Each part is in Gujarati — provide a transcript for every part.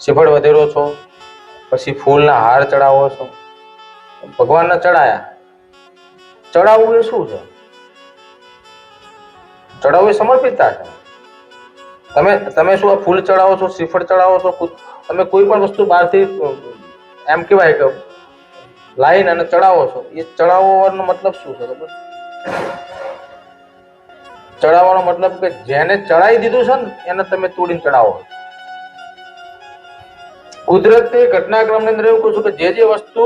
શ્રીફળ વધેરો છો, પછી ફૂલના હાર ચડાવો છો. ભગવાનને ચડાયા. ચડાવવું એ શું છે? ચડાવવું એ સમર્પિતતા છે. તમે તમે શું ફૂલ ચડાવો છો, શ્રીફળ ચડાવો છો? તમે કોઈ પણ વસ્તુ બહારથી, એમ કહેવાય કે લાઈન અને ચડાવો છો. એ ચડાવવાનો મતલબ શું છે ખબર? ચડાવવાનો મતલબ કે જેને ચડાવી દીધું છે ને, એને તમે તોડીને ચડાવો કુદરતી ઘટનાક્રમની અંદર એવું કહું છું કે જે જે વસ્તુ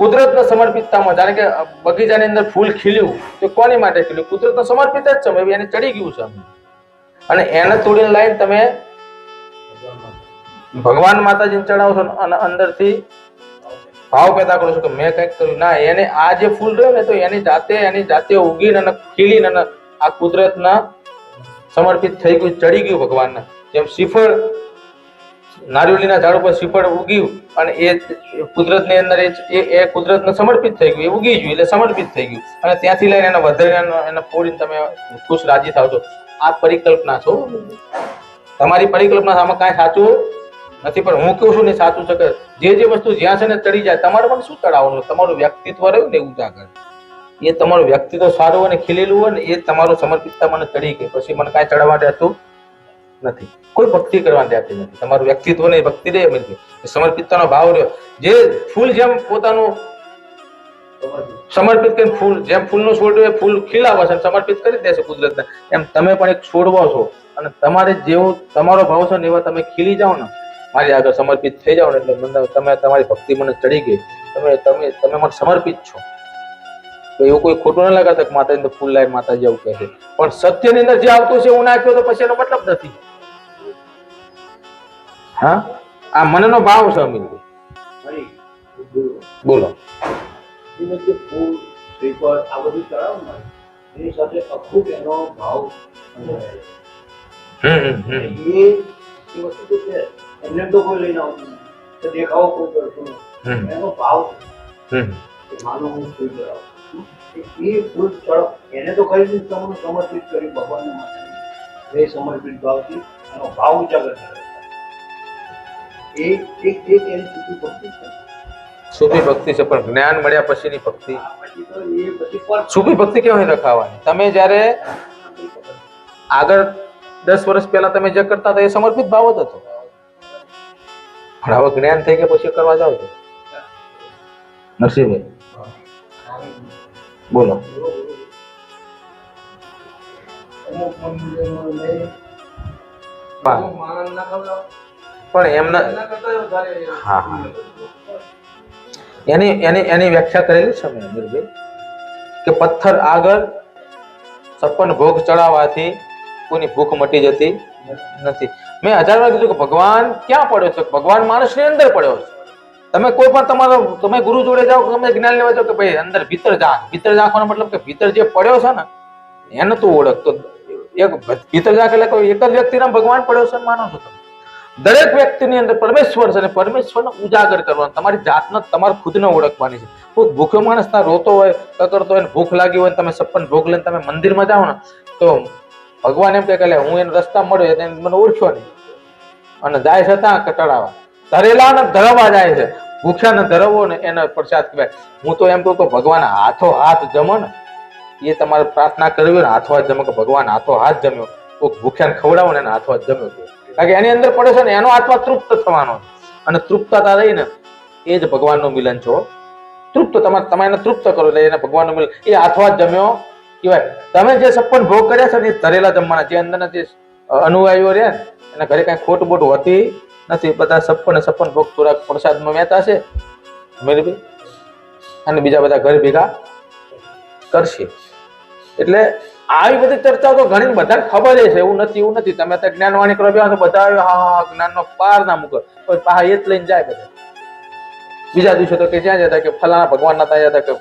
કુદરતને સમર્પિતતામાં, જાણે કે બગીચાની અંદર ફૂલ ખીલ્યું, તો કોની માટે ખીલ્યું? કુદરતને સમર્પિત જ છે એને ચડી ગયું છે અને એને તોડીને લાઈન તમે ભગવાન માતાજીને ચડાવો છો અને અંદરથી ભાવ પેદા કરો છો કે મેં કંઈક કર્યું. ના, એને આ જે ફૂલ રહ્યું ને, તો એની જાતે એની જાતે ઉગીને અને ખીલીને અને આ કુદરતના સમર્પિત થઈ ગયું, ચડી ગયું ભગવાનના. જેમ શ્રીફળ નારિયેળીના ઝાડ ઉપર શ્રીફળ ઉગ્યું અને એ કુદરતની અંદર એ એ- કુદરતને સમર્પિત થઈ ગયું. એ ઉગી ગયું એટલે સમર્પિત થઈ ગયું. અને ત્યાંથી લઈને એને વધારે એને ફોડીને તમે ખુશ રાજી થાવ છો. આ પરિકલ્પના છો તમારી પરિકલ્પના આમાં કાંઈ સાચું નથી, પણ હું કહું છું ને સાચું છે કે જે જે વસ્તુ જ્યાં છે ને ચડી જાય, તમારે પણ શું ચડાવવાનું તમારું વ્યક્તિત્વ રહ્યું ને ઉજાગર. એ તમારું વ્યક્તિત્વ સારું અને ખીલેલું હોય ને એ તમારું સમર્પિતતા મને ચડી ગઈ. પછી મને કાંઈ ચડાવવા દેતું નથી. કોઈ ભક્તિ કરવા દેતી નથી. તમારું વ્યક્તિત્વ ને ભક્તિ રે એમ નથી. સમર્પિતતાનો ભાવ રહ્યો. જે ફૂલ જેમ પોતાનું સમર્પિત કરીને ફૂલ, જેમ ફૂલનું છોડ ફૂલ ખીલાવે છે સમર્પિત કરી દેશે કુદરતને. એમ તમે પણ એક છોડવો છો. અને તમારે જેવો તમારો ભાવ છે ને એવા તમે ખીલી જાઓ ને, મારી આગળ સમર્પિત થઈ જાઓ ને, એટલે મને તમે, તમારી ભક્તિ મને ચડી ગઈ. તમે તમે તમે મને સમર્પિત છો. તો એવું કોઈ ખોટું ના લગાતા કે માતાજી ફૂલ લાઈન માતાજી આવું કહે છે. પણ સત્યની અંદર જે આવતું છે, એવું નાખ્યો તો પછી એનો મતલબ નથી. હા? આ મનનો ભાવ છે અમીરભાઈ બોલો. લઈને આવતું. તો ભાવ છે માનો હું એ ફૂલ એને તો ખરીદી તમને સમર્પિત કરી ભગવાનને માતાને એ સમર્પિત ભાવથી એનો ભાવ ઉજાગર કરે એ એક એક એની સુધી ભક્તિ છે સૂફી ભક્તિ છે પણ જ્ઞાન મળ્યા પછીની ભક્તિ. સૂફી ભક્તિ કેવા રીતે રખાવાની? તમે જ્યારે આગળ દસ વર્ષ પહેલા તમે જે કરતા હતા એ સમર્પિત ભાવ જ હતો. પણ હવે જ્ઞાન થઈ ગયા પછી કરવા જાવ છો. નરસિંહભાઈ. બોલો. અમુક મંદિરોમાં પણ એમના હા, હા. એની એની એની વ્યાખ્યા કરેલી છે મેં કે પથ્થર આગળ છપ્પન ભોગ ચડાવવાથી કોઈની ભૂખ મટી જતી નથી. મેં હજાર વાર કીધું કે ભગવાન ક્યાં પડ્યો છે? ભગવાન માણસની અંદર પડ્યો છે. તમે કોઈ પણ તમારો તમે ગુરુ જોડે જાઓ તમે જ્ઞાન લેવા જાઓ કે ભાઈ અંદર ભીતર જા ભીતર જાખવાનો મતલબ કે ભીતર જે પડ્યો છે ને એને તું ઓળખ તો એક ભીતર જાખ એટલે કોઈ એક જ વ્યક્તિના ભગવાન પડ્યો છે માનો છો તમે? દરેક વ્યક્તિની અંદર પરમેશ્વર છે અને પરમેશ્વરને ઉજાગર કરવાનો, તમારી જાતને તમારે ખુદને ઓળખવાની છે. કોઈ ભૂખ્યો માણસ ના રોતો હોય કકરતો હોય ભૂખ લાગી હોય તમે સપન ભોગ લઈને તમે મંદિરમાં જાઓ ને, તો ભગવાન એમ કે હું એને રસ્તા મળ્યો એટલે મને ઓળખ્યો નહીં. અને જાય છે ત્યાં કટડાવા ધરેલા ને ધરવા જાય છે. ભૂખ્યા ને ધરવો ને એનો પ્રસાદ કહેવાય હું તો એમ કહું કે ભગવાન હાથો હાથ જમો ને, એ તમારે પ્રાર્થના કરવી ને, હાથો હાથ જમો કે ભગવાન હાથો હાથ જમ્યો. કોઈક ભૂખ્યાને ખવડાવો ને હાથો હાથ જમ્યો. કારણ કે એની અંદર પડે છે ને, એનો આત્મા તૃપ્ત થવાનો અને તૃપ્તતા રહીને એ જ ભગવાનનું મિલન છો તૃપ્ત તમારે તમે એને તૃપ્ત કરો એટલે એને ભગવાનનું મિલન. એ આથવા હાથ જમ્યો. કહેવાય, તમે જે સપન ભોગ કર્યા છે ને, એ ધરેલા જમવાના, જે અંદરના જે અનુયાયીઓ રહ્યા એના ઘરે કાંઈ ખોટ બોટ હોતી નથી. બધા સપન સપન ભોગ થોડાક પ્રસાદમાં વહેતા છે. મેળવી અને બીજા બધા ઘર ભેગા કરશે. એટલે આવી બધી ચર્ચાઓ તો ઘણી બધા ખબર છે એવું નથી એવું નથી. તમે તો જ્ઞાનવાણી કરો બેવા તો બધા હા હા જ્ઞાનનો પાર ના મૂકો. પાછા એ જ લઈને જાય બધા. બીજા દિવસે તો કે જ્યાં જતા કે ફલાણા ભગવાન ના જતા કે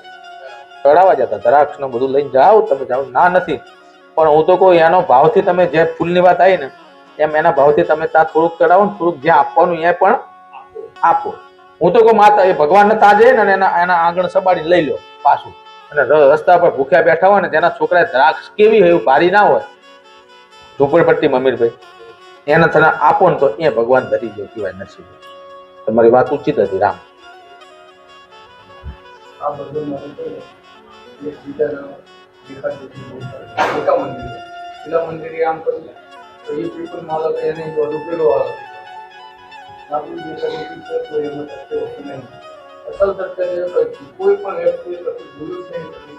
ચડાવવા જતા, દ્રાક્ષ ને બધું લઈને જાઓ તમે, જાઓ. ના, નથી. પણ હું તો કહું, એનો ભાવથી તમે જે ફૂલની વાત આવી ને, એમ એના ભાવથી તમે ત્યાં થોડુંક ચડાવો ને, થોડુંક જ્યાં આપવાનું એ પણ આપો. હું તો કહું, માતા, એ ભગવાનને ત્યાં જઈને અને એના એના આંગણ સબાડી લઈ લો પાછું. અને રસ્તા પર ભૂખ્યા બેઠા હોય ને તેના છોકરાએ દ્રાક્ષ કેવી હોય એવું ભારી ના હોય. ઝૂંપડપટ્ટી મમીરભાઈ, એને તને આપો ને તો એ ભગવાન ધરી ગયો કહેવાય નરસિંહ તમારી વાત ઉચિત હતી, રામ. મંદિર. આમ કર્યું તો એ પીપલ માલક એને બધું પેલો આવે આપણું જે કરી તો એમાં હોતું નહીં. અસલ હોય કોઈ પણ વ્યક્તિ જ નહીં. થતી.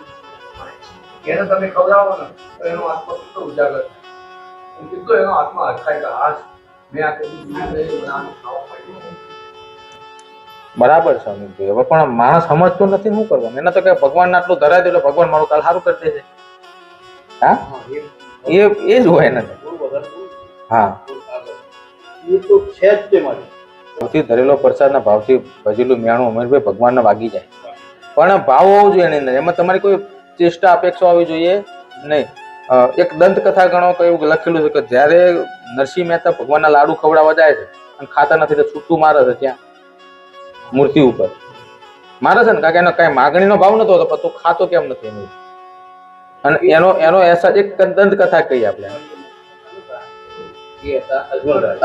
એને તમે ખવડાવો ને તો એનો આત્મા કેટલો ઉજાગર થાય. કેટલો એનો આત્મા અટકાય કે હાશ મેં આ મળ્યું બરાબર છે અમિતભાઈ હવે પણ માણસ સમજતો નથી શું કરવાનું? એને તો કે ભગવાન આટલું ધરાય દે એટલે ભગવાન મારું કાલ સારું કરી દેશે. હા? એ એ જ હોય ને. હા. એ તો છે જ તે મારી. ભાવથી ધરેલો પ્રસાદના ભાવથી ભજેલું મેણું અમીરભાઈ ભગવાનને વાગી જાય. પણ ભાવ હોવો જોઈએ એની અંદર એમાં તમારી કોઈ ચેષ્ટા અપેક્ષા હોવી જોઈએ નહીં. એક દંતકથા ગણો કે એવું લખેલું છે કે જ્યારે નરસિંહ મહેતા ભગવાનના લાડુ ખવડાવવા જાય છે અને ખાતા નથી તો છૂટું મારે છે ત્યાં મૂર્તિ ઉપર. મારે છે ને કારણ કે એનો કાંઈ માગણીનો ભાવ નતો તો તું ખાતો કેમ નથી એનું? અને એનો એનો એસા એક દંતકથા કહી આપણે.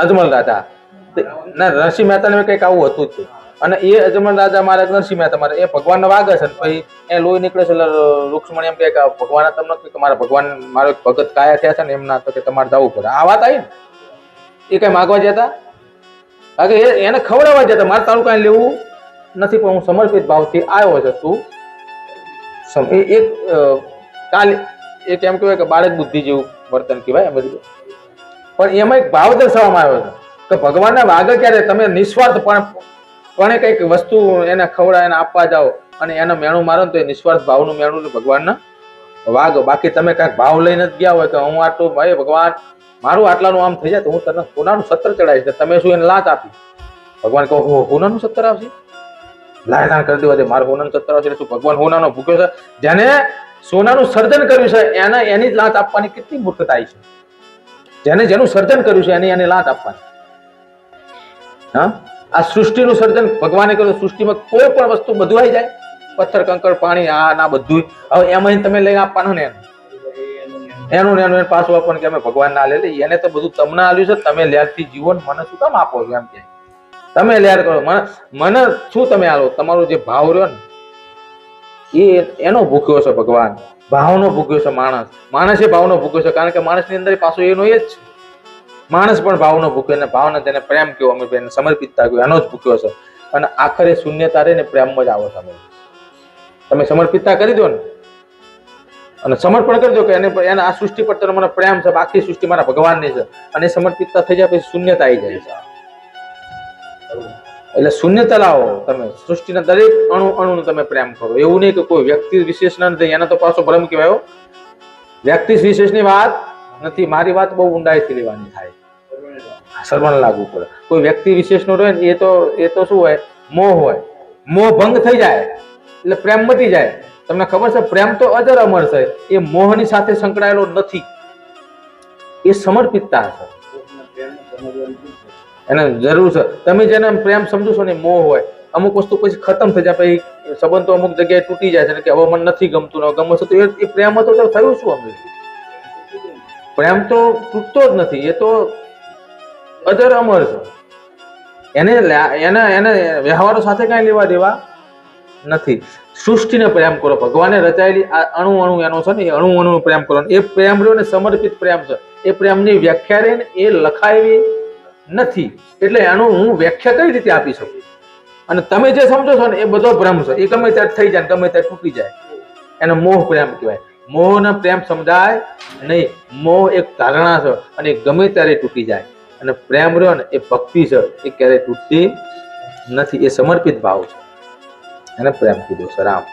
અજમલ રાજ. ના, નરસિંહ મહેતાને કંઈક આવું હતું જ. અને એ અજમણ રાજા મારે નરસિંહ મહેતા મારે એ ભગવાનને વાગે છે પછી એ લોહી નીકળે છે રૂક્ષ્મણ એમ કે ભગવાન તમને કે મારા ભગવાન મારો ભગત કાયા થયા છે ને એમના તો કે તમારે જવું પડે. આ વાત આવી ને? એ કઈ માગવા જતા? કારણ કે એને ખવડાવવા જતા. મારે તારું કાંઈ લેવું નથી, પણ હું સમર્પિત ભાવથી આવ્યો છે તું. એક કાલ એક એમ કહેવાય કે બાળક બુદ્ધિ જેવું વર્તન કહેવાય બધું. પણ એમાં એક ભાવ દર્શાવવામાં આવ્યો છે. કે ભગવાનના વાગે ક્યારે? તમે નિસ્વાર્થ પણ પણ કંઈક વસ્તુ એને ખવડાય એને આપવા જાઓ અને એનો મેણું મારો ને તો એ નિસ્વાર્થ ભાવનું મેણું ભગવાનના. વાગો બાકી તમે કાંઈક ભાવ લઈને જ ગયા હોય કે હું આટલું ભાઈ ભગવાન મારું આટલાનું આમ થઈ જાય તો હું તને સોનાનું સત્તર ચડાવીશ તમે શું એને લાત આપી? ભગવાન કહો "હો, સોનાનું સત્તર આવશે લાયદાન કરી દેવા દે મારું હોનાનું સત્તર આવશે શું ભગવાન હોનાનો ભૂખ્યો છે? જેને સોનાનું સર્જન કર્યું છે એને એની જ લાંચ આપવાની કેટલી મૂર્ખતા છે? જેને જેનું સર્જન કર્યું છે એની એની લાંચ આપવાની. હા? આ સૃષ્ટિનું સર્જન ભગવાને કર્યું સૃષ્ટિમાં કોઈ પણ વસ્તુ બધું આવી જાય. પથ્થર, કંકર, પાણી, આ, ના બધું હવે એમાં તમે લઈને આપવાનું ને એનું. ને એનું પાછું આપવાનું કે અમે ભગવાન ના લે. લે એને તો બધું તમને આલ્યું છે, તમે લેરથી જીવન મને શું કામ આપો એમ કે તમે લેર કરો. મને શું તમે આલો? તમારો જે ભાવ રહ્યો ને, એ એનો ભૂખ્યો છે ભગવાન. ભાવનો ભૂખ્યો છે માણસ. માણસ ભાવનો ભૂખ્યો છે. કારણ કે માણસની અંદર પાછું એનો એ જ છે. માણસ પણ ભાવનો ભૂખ્યો અને ભાવને તેને પ્રેમ કયો, અમે એને સમર્પિતતા કયો એનો જ ભૂખ્યો છે અને આખરે શૂન્યતા રહીને પ્રેમમાં જ આવો તમે. તમે સમર્પિતતા કરી દો ને. અને સમર્પણ કરી દો કે એને એને આ સૃષ્ટિ પર તમે મને પ્રેમ છે, બાકી સૃષ્ટિ મારા ભગવાનની છે. અને સમર્પિતતા થઈ જાય, પછી શૂન્યતા આવી જાય. છે એટલે શૂન્યતા લાવો તમે. સૃષ્ટિના દરેક અણુ અણુનો તમે પ્રેમ કરો. એવું નહીં કે કોઈ વ્યક્તિ વિશેષ ના નથી. એના તો પાછો ભ્રમ કહેવાયો. વ્યક્તિ વિશેષની વાત નથી. મારી વાત બહુ ઊંડાઈથી લેવાની થાય. સર્વને લાગુ પડે. કોઈ વ્યક્તિ વિશેષનો રહે ને એ તો એ તો શું હોય? મોહ હોય. મોહ ભંગ થઈ જાય. એટલે પ્રેમ મટી જાય. તમને ખબર છે, પ્રેમ તો અજર અમર છે. એ મોહની સાથે સંકળાયેલો નથી. એ સમર્પિતતા છે. એને જરૂર છે. તમે જેને પ્રેમ સમજો છો ને મોહ હોય. અમુક વસ્તુ પછી ખતમ થઈ જાય. પછી સંબંધ અમુક જગ્યાએ તૂટી જાય છે. કે હવે મને નથી ગમતું ને ગમે છે. તો એ પ્રેમ હતો તો થયું શું અમે પ્રેમ તો તૂટતો જ નથી. એ તો અજર અમર. છે એને એના, એને વ્યવહારો સાથે કાંઈ લેવા દેવા નથી. સૃષ્ટિને પ્રેમ કરો. ભગવાને રચાયેલી આ અણુ અણુ એનો છે ને, એ અણુ અણુ પ્રેમ કરો. એ પ્રેમ રહ્યો ને, સમર્પિત પ્રેમ છે. એ પ્રેમની વ્યાખ્યા રહી ને, એ લખાવી નથી. એટલે એનું હું વ્યાખ્યા કઈ રીતે આપી શકું? અને તમે જે સમજો છો ને, એ બધો ભ્રમ છે. એ ગમે ત્યારે થઈ જાય ગમે ત્યારે તૂટી જાય. એને મોહ પ્રેમ કહેવાય. મોહ ને પ્રેમ સમજાય નહીં. મોહ એક ધારણા છે અને ગમે ત્યારે તૂટી જાય. અને પ્રેમ રહ્યો ને એ ભક્તિ છે, એ ક્યારેય તૂટતી નથી, એ સમર્પિત ભાવ છે. એને પ્રેમ કીધું છે, રામ.